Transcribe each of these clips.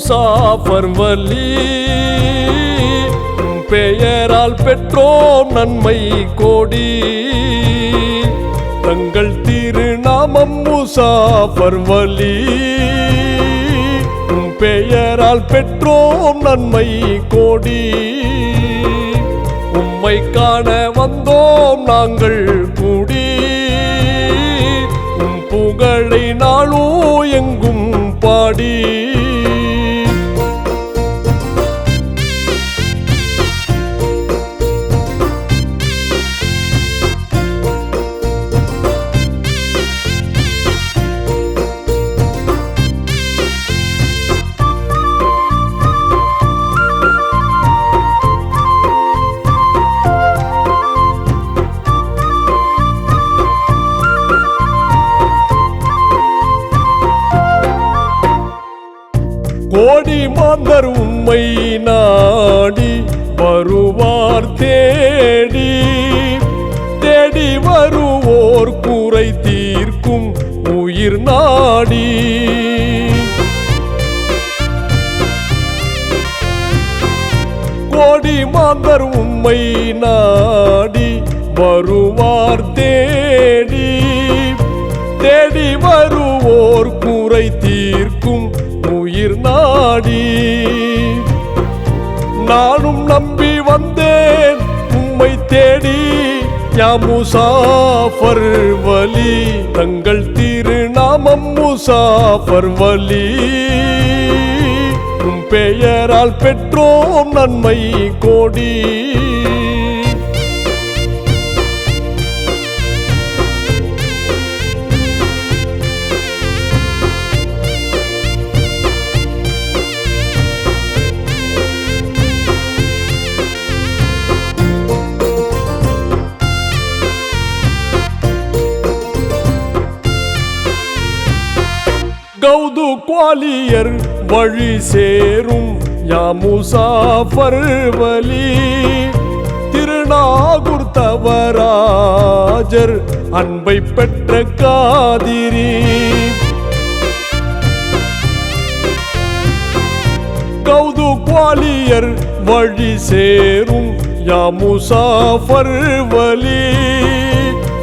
முசாஃபர் வலி பெயரால் பெற்றோம் நன்மை கோடி. தங்கள் திருநாமம் முசாஃபர் வலி பெயரால் பெற்றோம் நன்மை கோடி. உம்மை காண வந்தோம் நாங்கள் கூடி. உம் புகழை நாளும் கோடி மாந்தர் உம்மை நாடி வருவார் தேடி. தேடி வருவோர் கூரை தீர்க்கும் உயிர் நாடி. கோடி மாந்தர் உம்மை நாடி வருவார் தேடி. தேடி வருவோர் கூரை தீர் உயிர் நாடி. நானும் நம்பி வந்தேன் உம்மை தேடி. யா முசாஃபர் வலி தங்கள் திருநாமம் முசாஃபர் வலி. உம் பெயரால் பெற்றோம் நன்மை கோடி. கௌது குவாலியர் வழி சேரும் யாமுசாஃபர் வலி. திருநாகூர் தவராஜர் அன்பை பெற்ற காதிரி. கௌது குவாலியர் வழி சேரும் யாமுசாஃபர் வலி.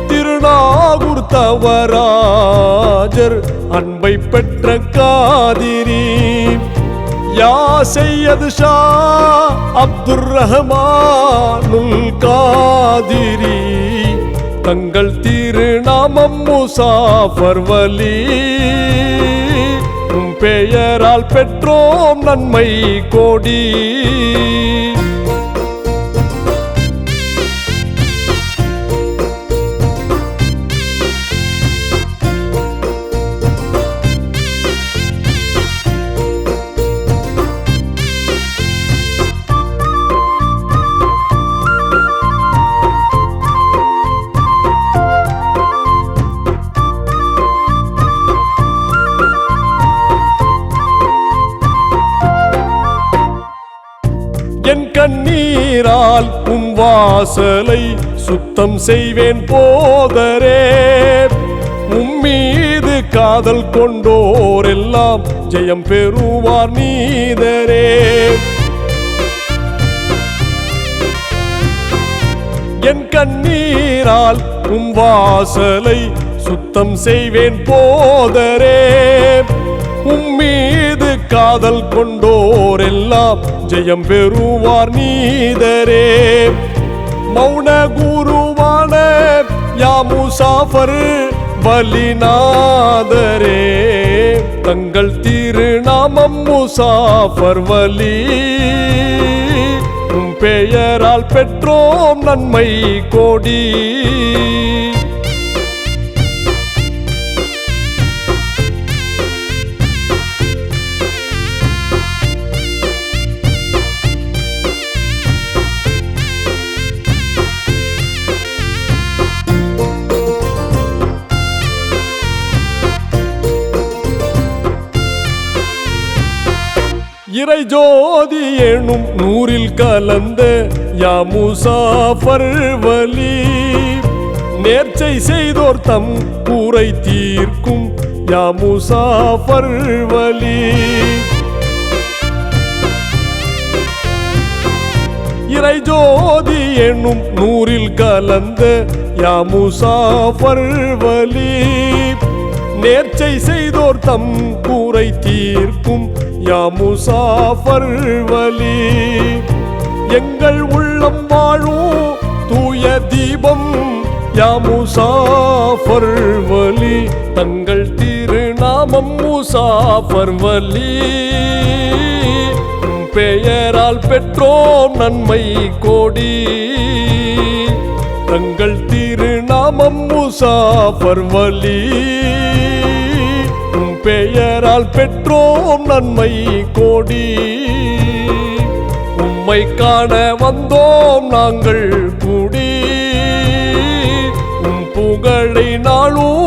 திருநாகூர் தவராஜர் அன்பை பெற்ற காதிரி. யாசையது ஷா அப்துர் ரஹமானுல் காதிரி. தங்கள் திருநாமம் முசாஃபர் வலி. உம் பெயரால் பெற்றோம் நன்மை கோடி. என் கண்ணீரால் உம் வாசலை சுத்தம் செய்வேன் போதரே. உம்மீது காதல் கொண்டோர் எல்லாம் ஜெயம் பெறுவார் நீதரே. என் கண்ணீரால் உம் வாசலை சுத்தம் செய்வேன் போதரே. காதல் கொண்டோர் எல்லாம் ஜெயம் பெறுவார் நீதரே. மௌன குருவான யாமுசாஃபர் வலிநாதரே. தங்கள் திருநாமம் முசாஃபர் வலி. பெயரால் பெற்றோம் நன்மை கோடி. இறை ஜோதி எனும் நூறில் கலந்த யா முசாஃபர் வலி. நேர்ச்சை செய்தோர் தம் கூரை தீர்க்கும் யா முசாஃபர் வலி. இறை ஜோதி எனும் நூறில் கலந்த யா வலி. நேர்ச்சை செய்தோர் தம் கூரை தீர்க்கும். யாமுசாஃபர் வலி. எங்கள் உள்ளம் வாழும் தூய தீபம். யாமுசாஃபர் வலி. தங்கள் திருநாமம் முசாஃபர் வலி. பெயரால் பெற்றோம் நன்மை கோடி. தங்கள் திரு திருநாமம் முசாஃபர் வலி. உம் பெயரால் பெற்றோம் நன்மை கோடி. உம்மை காண வந்தோம் நாங்கள் கூடி. உம் புகழை நாளும்